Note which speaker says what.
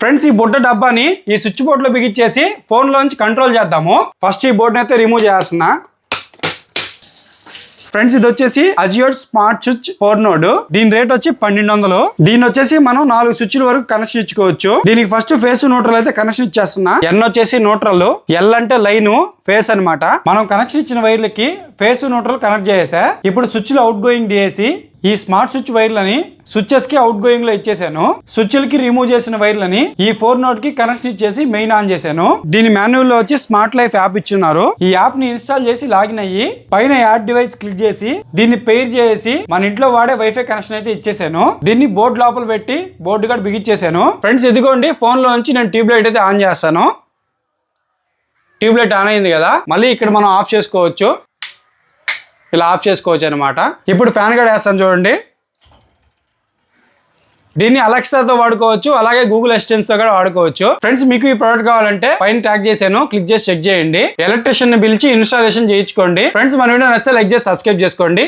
Speaker 1: Friends ఈ బుడ్డ డబ్బాని ఈ స్విచ్ బోర్డ్లో బిగించేసి ఫోన్ లోంచి కంట్రోల్ చేద్దాము. ఫస్ట్ ఈ బోర్డుని అయితే రిమూవ్ చేస్తున్నా. ఫ్రెండ్స్ ఇది వచ్చేసి అజియోడ్ స్మార్ట్ స్విచ్ ఫోర్ నోడ్ దీని రేట్ వచ్చి పన్నెండు వందలు దీని వచ్చేసి మనం నాలుగు స్విచ్ల వరకు కనెక్షన్ ఇచ్చుకోవచ్చు. దీనికి ఫస్ట్ ఫేస్ న్యూట్రల్ అయితే కనెక్షన్ ఇచ్చేస్తున్నా. ఎన్ వచ్చేసి న్యూట్రల్ ఎల్ అంటే లైన్ ఫేస్ అన్నమాట. మనం కనెక్షన్ ఇచ్చిన వైర్లకి ఫేస్ న్యూట్రల్ కనెక్ట్ చేసా ఇప్పుడు స్విచ్లో అవుట్ గోయింగ్ చేసి ఈ స్మార్ట్ స్విచ్ వైర్లని స్విచ్చెస్కి అవుట్ గోయింగ్లో ఇచ్చేసాను. స్విచ్లకి రిమూవ్ చేసిన వైర్లని ఈ ఫోర్ నోట్కి కనెక్షన్ ఇచ్చేసి మెయిన్ ఆన్ చేశాను. దీని మాన్యువల్లో వచ్చి స్మార్ట్ లైఫ్ యాప్ ఇచ్చున్నారు. ఈ యాప్ని ఇన్స్టాల్ చేసి లాగిన్ అయ్యి పైన యాడ్ డివైస్ క్లిక్ చేసి దీన్ని పెయిర్ చేసి మన ఇంట్లో వాడే వైఫై కనెక్షన్ అయితే ఇచ్చేసాను. దీన్ని బోర్డు లోపల పెట్టి బోర్డు కూడా బిగించేసాను ఫ్రెండ్స్ ఇదిగోండి ఫోన్లో నుంచి నేను ట్యూబ్ లైట్ అయితే ఆన్ చేస్తాను. ట్యూబ్ లైట్ ఆన్ అయింది కదా. మళ్ళీ ఇక్కడ మనం ఆఫ్ చేసుకోవచ్చు. ఇలా ఆఫ్ చేసుకోవచ్చు అనమాట ఇప్పుడు ఫ్యాన్ కూడా వేస్తాను చూడండి. దీన్ని అలెక్సాతో వాడుకోవచ్చు అలాగే గూగుల్ అసిస్టెంట్స్తో కూడా వాడుకోవచ్చు. ఫ్రెండ్స్ మీకు ఈ ప్రోడక్ట్ కావాలంటే పైన ట్యాగ్ చేశాను క్లిక్ చేసి చెక్ చేయండి. ఎలక్ట్రిషియన్ని పిలిచి ఇన్స్టాలేషన్ చేయించుకోండి. ఫ్రెండ్స్ మన వీడియో నచ్చితే లైక్ చేసి సబ్స్క్రైబ్ చేసుకోండి.